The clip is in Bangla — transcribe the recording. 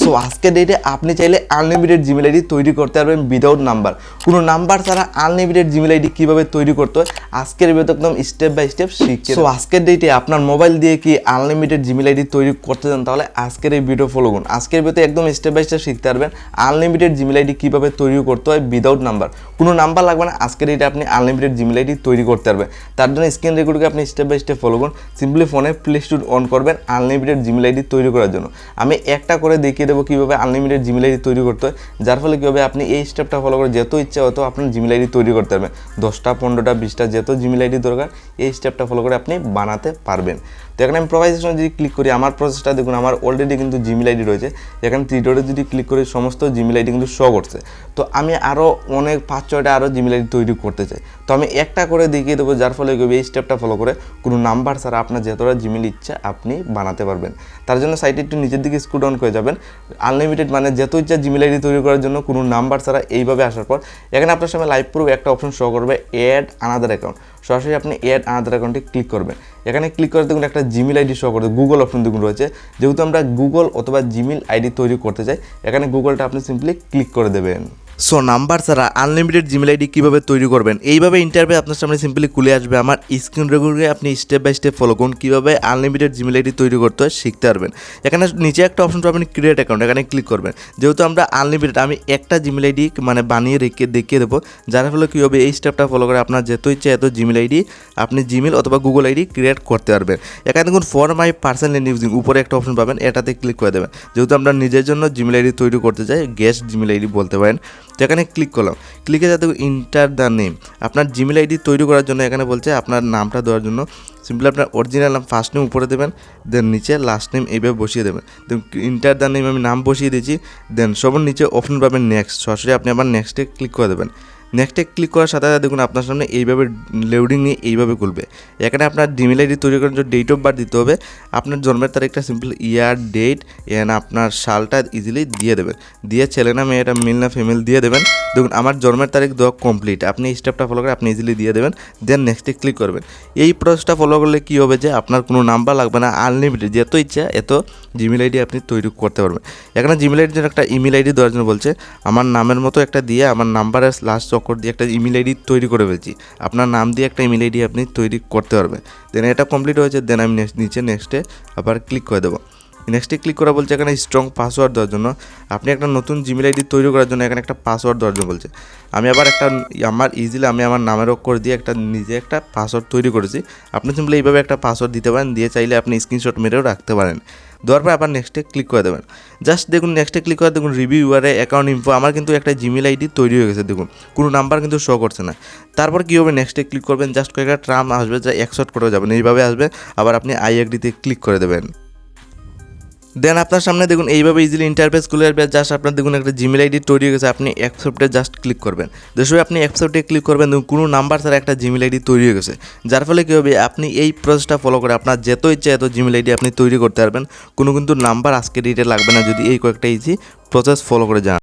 সো আজকের ডেটে আপনি চাইলে আনলিমিটেড জিমেল আইডি তৈরি করতে পারবেন উইদাউট নাম্বার কোনো নাম্বার ছাড়া আনলিমিটেড জিমেল আইডি কীভাবে তৈরি করতে হয় আজকের ভিডিওতে একদম স্টেপ বাই স্টেপ শিখছে সো আজকের ডেটে আপনার মোবাইল দিয়ে কি আনলিমিটেড জিমেল আইডি তৈরি করতে চান তাহলে আজকের এই ভিডিও ফলো করুন। আজকের ভিডিওতে একদম স্টেপ বাই স্টেপ শিখতে পারবেন আনলিমিটেড জিমেল আইডি কীভাবে তৈরি করতে হয় উইদাউট নাম্বার কোনো নাম্বার লাগবে না আজকের ডেটে আপনি আনলিমিটেড জিমেল আইডি তৈরি করতে পারবেন। তার জন্য স্ক্রিন রেকর্ডকে আপনি স্টেপ বাই স্টেপ ফলো করুন। সিম্পলি ফোনে প্লে স্টোর অন করবেন আনলিমিটেড জিমেল আইডি তৈরি করার জন্য। আমি একটা করে দেখিয়ে দেবো কীভাবে আনলিমিটেড জিমেল আইডি তৈরি করতে হয়। যার ফলে কী হবে, আপনি এই স্টেপটা ফলো করে যত ইচ্ছা হতো আপনার জিমেল আইডি তৈরি করতে পারবেন। দশটা, পনেরোটা, বিশটা যত জিমেল আইডি দরকার, এই স্টেপটা ফলো করে আপনি বানাতে পারবেন। তো এখানে আমি প্রোভাইজেশন যদি ক্লিক করি, আমার প্রসেসটা দেখুন, আমার অলরেডি কিন্তু জিমেল আইডি রয়েছে। এখানে থ্রিডোরে যদি ক্লিক করি, সমস্ত জিমেল আইডি কিন্তু শো করছে। তো আমি আরও অনেক পাঁচ, ছয়টা আরও জিমেল আইডি তৈরি করতে চাই। তো আমি একটা করে দেখিয়ে দেবো, যার ফলে এই স্টেপটা ফলো করে কোনো নাম্বার ছাড়া আপনার যতটা জিমেল ইচ্ছা আপনি বানাতে পারবেন। তার জন্য সাইটে একটু নিচের দিকে স্ক্রু ডাউন করে যাবেন। আনলিমিটেড মানে যত ইচ্ছা জিমেল আইডি তৈরি করার জন্য কোনো নাম্বার ছাড়া এইভাবে আসার পর, এখানে আপনার সামনে লাইভ প্রুফ একটা অপশন শো করবে অ্যাড আনাদার অ্যাকাউন্ট সরাসরি আপনি অ্যাড আনাদার অ্যাকাউন্টে ক্লিক করবেন। এখানে ক্লিক করে দেখুন একটা জিমেল আইডি শো করবে গুগল অপশন দেখুন রয়েছে। যেহেতু আমরা গুগল অথবা জিমেল আইডি তৈরি করতে চাই, এখানে গুগলটা আপনি সিম্পলি ক্লিক করে দেবেন। সো নাম্বার ছাড়া আনলিমিটেড জিমেল আইডি কীভাবে তৈরি করবেন? এইভাবে ইন্টারভিউ আপনার সামনে সিম্পলি খুলে আসবে। আমার স্ক্রিন রেগুলারে আপনি স্টেপ বাই স্টেপ ফলো করুন। কীভাবে আনলিমিটেড জিমেল আইডি তৈরি করতে হয় শিখতে পারবেন। এখানে নিচে একটা অপশন পাবেন ক্রিয়েট অ্যাকাউন্ট এখানে ক্লিক করবেন। যেহেতু আমরা আনলিমিটেড আমি একটা জিমেল আইডি মানে বানিয়ে রেখে, দেখিয়ে দেবো। যার ফলে কী হবে? এই স্টেপটা ফলো করে আপনার যত ইচ্ছে এত জিমেল আইডি আপনি জিমেল অথবা গুগল আইডি ক্রিয়েট করতে পারবেন। এখানে দেখুন ফর মাই পার্সোনাল ইউজিং উপরে একটা অপশন পাবেন। এটাতে ক্লিক করে দেবেন। যেহেতু আমরা নিজের জন্য জিমেল আইডি তৈরি করতে চাই গেস্ট জিমেল আইডি বলতে পারেন। তো এখানে ক্লিক করলাম। ক্লিকে যাতে ইন্টার দ্য নেম আপনার জিমেল আইডি তৈরি করার জন্য এখানে বলছে আপনার নামটা দেওয়ার জন্য। সিম্পলি আপনার অরিজিনাল নাম ফার্স্ট নেম উপরে দেবেন দেন নিচে লাস্ট নেম এইভাবে বসিয়ে দেবেন। দেন ইন্টার দ্য নেম আমি নাম বসিয়ে দিয়েছি দেন সবার নিচে অপশন পাবেন নেক্সট সরাসরি আপনি আবার নেক্সটে ক্লিক করে দেবেন। নেক্সটে ক্লিক করার সাথে সাথে দেখুন আপনার সামনে এইভাবে লোডিং নিয়ে এইভাবে খুলবে। এখানে আপনার জিমেল আইডি তৈরি করার জন্য ডেট অফ বার্থ দিতে হবে। আপনার জন্মের তারিখটা সিম্পল ইয়ার ডেট এন আপনার সালটা ইজিলি দিয়ে দেবেন। দিয়ে ছেলে না মেয়েটা মেল না ফিমেল দিয়ে দেবেন। দেখুন, আমার জন্মের তারিখ দেওয়া কমপ্লিট আপনি এই স্টেপটা ফলো করে আপনি ইজিলি দিয়ে দেবেন। দেন নেক্সটে ক্লিক করবেন। এই প্রসেসটা ফলো করলে কী হবে যে, আপনার কোনো নাম্বার লাগবে না আনলিমিটেড যত ইচ্ছা, এত জিমেল আইডি আপনি তৈরি করতে পারবেন। এখানে জিমেল আইডির একটা ইমেল আইডি দেওয়ার জন্য বলছে, আমার নামের মতো একটা দিয়ে আমার নাম্বারের লাস্ট চক্কর দিয়ে একটা ইমেল আইডি তৈরি করে ফেলছি। আপনার নাম দিয়ে একটা ইমেল আইডি আপনি তৈরি করতে পারবেন। দেন এটা কমপ্লিট হয়েছে দেন আমি নেক্সট নিচে নেক্সটে আবার ক্লিক করে দেবো। নেক্সটে ক্লিক করা বলছে, এখানে স্ট্রং পাসওয়ার্ড দেওয়ার জন্য। আপনি একটা নতুন জিমেল আইডি তৈরি করার জন্য এখানে একটা পাসওয়ার্ড দেওয়ার জন্য বলছে। আমি আবার একটা, আমার ইজিলি আমি আমার নামের অক্ষর দিয়ে একটা, নিজে একটা পাসওয়ার্ড তৈরি করেছি। আপনি সিম্পলি এইভাবে একটা পাসওয়ার্ড দিতে পারেন, দিয়ে চাইলে আপনি স্ক্রিনশট মেরেও রাখতে পারেন। দেওয়ার পর আবার নেক্সটে ক্লিক করে দেবেন। জাস্ট দেখুন নেক্সটে ক্লিক করে দেখুন রিভিউ ইউআরএ অ্যাকাউন্ট ইনফো আমার কিন্তু একটা জিমেল আইডি তৈরি হয়ে গেছে, দেখুন। কোনো নাম্বার কিন্তু শো করছে না। তারপর কী হবে নেক্সটে ক্লিক করবেন জাস্ট কয়েকটা ট্রাম আসবে, যা একশট করে যাবেন। এইভাবে আসবে, আবার আপনি আই ক্লিক করে দেবেন। দেন আপনার সামনে দেখুন, এইভাবে ইজিলি ইন্টারফেস খুলে আসবে জাস্ট আপনার দেখুন একটা জিমেল আইডি তৈরি হয়ে গেছে, আপনি অ্যাকসেপ্টে জাস্ট ক্লিক করবেন। দেশে আপনি অ্যাকসেপ্টে ক্লিক করবেন, দেখুন, কোনো নাম্বার ছাড়া একটা জিমেল আইডি তৈরি হয়ে গেছে। যার ফলে কী হবে, আপনি এই প্রসেসটা ফলো করে আপনার যত ইচ্ছা এত জিমেল আইডি আপনি তৈরি করতে পারবেন। কোনো কিন্তু নাম্বার আজকে ডেটে লাগবে না, যদি এই কয়েকটা ইজি প্রসেস ফলো করে যান।